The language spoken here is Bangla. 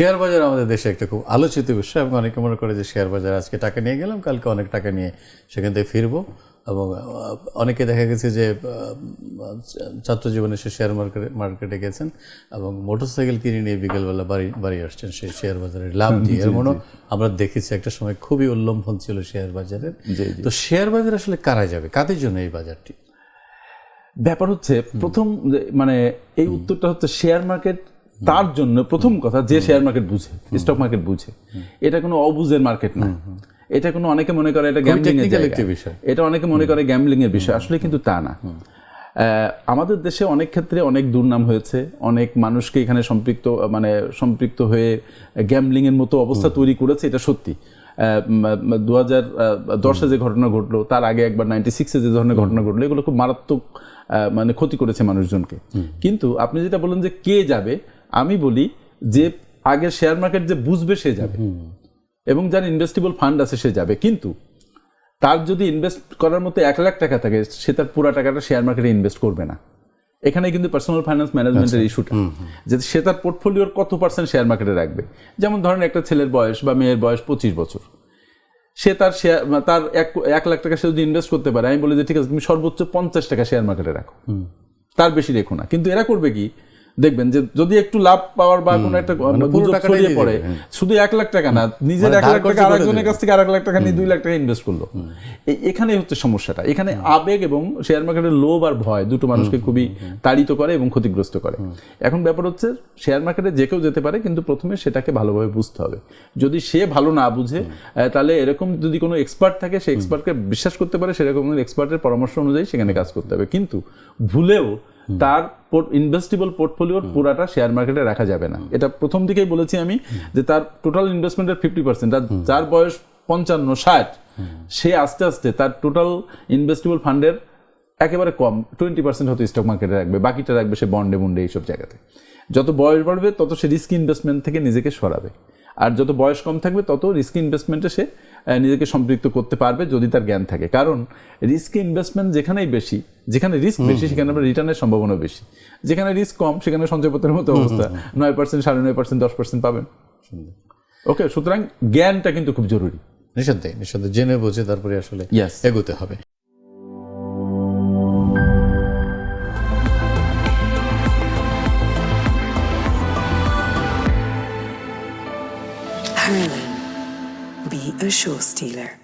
শেয়ার বাজার আমাদের দেশে একটা খুব আলোচিত বিষয় এবং অনেকে মনে করে যে শেয়ার বাজার আজকে টাকা নিয়ে গেলাম কালকে অনেক টাকা নিয়ে সেখান থেকে ফিরবো। এবং অনেকে দেখা গেছে যে ছাত্র জীবনে সে শেয়ার মার্কেটে মার্কেটে গেছেন এবং মোটরসাইকেল কিনে নিয়ে বিকেলবেলা বাড়ি বাড়ি আসছেন সেই শেয়ার বাজারের লাভ দিয়ে। এর মনে আমরা দেখেছি একটা সময় খুবই উল্লম্ফন ছিল শেয়ার বাজারের। তো শেয়ার বাজার আসলে কারা যাবে? কাদের জন্য এই বাজারটি? ব্যাপার হচ্ছে প্রথম মানে এই উত্তরটা হচ্ছে শেয়ার মার্কেট তার জন্য প্রথম কথা যে শেয়ার মার্কেট বুঝে স্টক মার্কেট বুঝে এটা কোনো অবুঝের মার্কেট না। এটা কোনো অনেকে মনে করে এটা গ্যাম্বলিং এর বিষয়। এটা অনেকে মনে করে গ্যাম্বলিং এর বিষয় আসলে কিন্তু তা না। আমাদের দেশে অনেক ক্ষেত্রে অনেক দুর্নাম হয়েছে অনেক মানুষকে এখানে সম্পৃক্ত মানে সম্পৃক্ত হয়ে গ্যাম্বলিং এর মতো অবস্থা তৈরি করেছে এটা সত্যি। দু হাজার দশে যে ঘটনা ঘটলো তার আগে একবার নাইনটি সিক্সে যে ধরনের ঘটনা ঘটলো এগুলো খুব মারাত্মক মানে ক্ষতি করেছে মানুষজনকে। কিন্তু আপনি যেটা বললেন যে কে যাবে আমি বলি যে আগে শেয়ার মার্কেট যে বুঝবে সে যাবে। এবং যার ইনভেস্টেবল ফান্ড আছে সে যাবে। কিন্তু তার যদি ইনভেস্ট করার মতো এক লাখ টাকা থাকে সে তার পুরো টাকাটা শেয়ার মার্কেটে ইনভেস্ট করবে না। এখানে কিন্তু পার্সোনাল ফাইন্যান্স ম্যানেজমেন্টের ইস্যুটা যে সে তার পোর্টফোলিওর কত পার্সেন্ট শেয়ার মার্কেটে রাখবে। যেমন ধরেন একটা ছেলের বয়স বা মেয়ের বয়স পঁচিশ বছর। সে তার শেয়ার তার এক এক লাখ টাকা সে যদি ইনভেস্ট করতে পারে আমি বলি যে ঠিক আছে তুমি সর্বোচ্চ পঞ্চাশ টাকা শেয়ার মার্কেটে রাখো। তার বেশি রেখো না। কিন্তু এরা করবে কি? দেখবেন যে যদি একটু লাভ পাওয়ার বা কোনো একটা পুরো গুজব ছড়িয়ে পড়ে হ্যাঁ। শুধু এক লাখ টাকা না নিজের মানে এক লাখ টাকা আরেকজনের কাছ থেকে আরেক লাখ টাকা নিয়ে দুই লাখ টাকা ইনভেস্ট করল। এখানেই হচ্ছে সমস্যাটা। এখানে আবেগ এবং শেয়ার মার্কেটের লোভ আর ভয় দুটো মানুষকে খুবই তাড়িত করে এবং ক্ষতিগ্রস্ত করে। এখন ব্যাপার হচ্ছে শেয়ার মার্কেটে যে কেউ যেতে পারে কিন্তু প্রথমে সেটাকে ভালোভাবে বুঝতে হবে। যদি সে ভালো না বুঝে তাহলে এরকম যদি কোনো এক্সপার্ট থাকে সে এক্সপার্টকে বিশ্বাস করতে পারে সেরকম এক্সপার্টের পরামর্শ অনুযায়ী সেখানে কাজ করতে হবে। কিন্তু ভুলেও তার ইনভেস্টেবল পোর্টফোলিওর পুরাটা শেয়ার মার্কেটে রাখা যাবে না। এটা প্রথম দিকেই বলেছি আমি যে তার টোটাল ইনভেস্টমেন্টের ফিফটি পার্সেন্ট আর যার বয়স পঞ্চান্ন ষাট সে আস্তে আস্তে তার টোটাল ইনভেস্টেবল ফান্ডের একেবারে কম টোয়েন্টি পার্সেন্ট হয়তো স্টক মার্কেটে রাখবে বাকিটা রাখবে সে বন্ডে বন্ডে এইসব জায়গাতে। যত বয়স বাড়বে তত সে রিস্ক ইনভেস্টমেন্ট থেকে নিজেকে সরাবে। আর যত বয়স কম থাকবে তত রিস্ক ইনভেস্টমেন্টে সে নিজেকে সম্পৃক্ত করতে পারবে যদি তার জ্ঞান থাকে। কারণ রিস্ক ইনভেস্টমেন্ট যেখানেই বেশি যেখানে রিস্ক বেশি সেখানে আমরা রিটার্নের সম্ভাবনা বেশি। যেখানে রিস্ক কম সেখানে সঞ্চয়পত্রের মতো অবস্থা। নয় পার্সেন্ট সাড়ে নয় পার্সেন্ট দশ পার্সেন্ট পাবেন। ওকে সুতরাং জ্ঞানটা কিন্তু খুব জরুরি। নিঃসন্দেহে নিঃসন্দেহে। জেনে বোঝে তারপরে আসলে. এগোতে হবে। Be a show stealer.